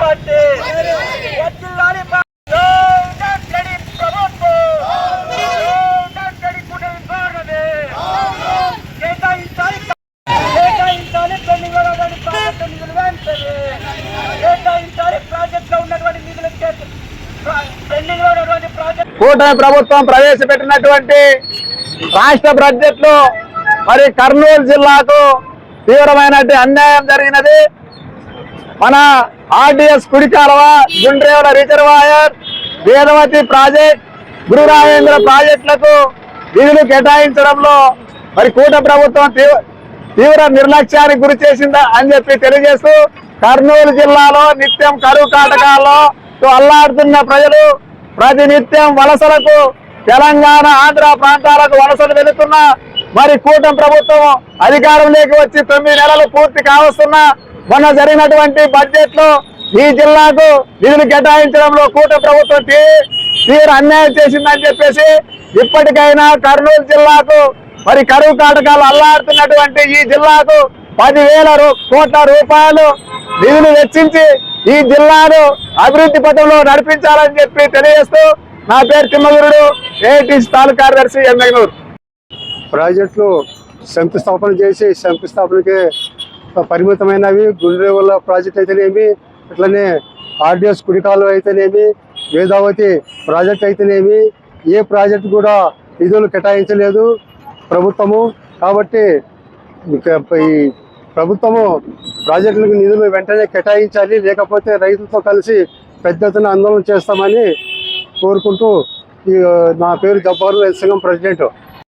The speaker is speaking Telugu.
పార్టీ పార్టీ ప్రభుత్వం. కూటమి ప్రభుత్వం ప్రవేశపెట్టినటువంటి రాష్ట్ర బడ్జెట్లో మరి కర్నూలు జిల్లాకు తీవ్రమైనటువంటి అన్యాయం జరిగినది. మన ఆర్డిఎస్ కుడి గుండ్రేవల రిజర్వాయర్ వేదవతి ప్రాజెక్ట్ గురు రాజేంద్ర ప్రాజెక్టులకు నిధులు కేటాయించడంలో మరి కూట ప్రభుత్వం తీవ్ర తీవ్ర నిర్లక్ష్యానికి గురి చేసిందా అని చెప్పి తెలియజేస్తూ కర్నూలు జిల్లాలో నిత్యం కరువు కాటకాల్లో అల్లాడుతున్న ప్రజలు ప్రతినిత్యం వలసలకు తెలంగాణ ఆంధ్ర ప్రాంతాలకు వలసలు వెళుతున్న మరి కూటమి ప్రభుత్వం అధికారంలోకి వచ్చి తొమ్మిది నెలలు పూర్తి కావస్తున్నా మొన్న జరిగినటువంటి బడ్జెట్లో ఈ జిల్లాకు నిధులు కేటాయించడంలో కూట ప్రభుత్వం తీరు తీవ్ర అన్యాయం చేసిందని చెప్పేసి ఇప్పటికైనా కర్నూలు జిల్లాకు మరి కరువు కాటకాలు అల్లాడుతున్నటువంటి ఈ జిల్లాకు పదివేల రూ- కోట్ల రూపాయలు నిధులు వెచ్చించి ఈ జిల్లాను అభివృద్ధి పథంలో నడిపించాలని చెప్పి తెలియజేస్తూ నా పేరు తిమ్మగురుడు ఏటీసీ తాలూకా కార్యదర్శి ఎమ్మెగనూరు ప్రాజెక్టులు శంకుస్థాపన చేసి శంకుస్థాపనకి పరిమితమైనవి గుండ్రేవుల ప్రాజెక్ట్ అయితేనేమి అట్లనే ఆర్డిఎస్ కుడికాలు అయితేనేమి వేదావతి ప్రాజెక్ట్ అయితేనేమి ఏ ప్రాజెక్ట్ కూడా నిధులు కేటాయించలేదు ప్రభుత్వము. కాబట్టి ఈ ప్రభుత్వము ప్రాజెక్టులకు నిధులు వెంటనే కేటాయించాలి లేకపోతే రైతులతో కలిసి పెద్ద ఎత్తున ఆందోళన చేస్తామని కోరుకుంటూ ఈ నా పేరు జబ్బారు సంఘం ప్రెసిడెంట్.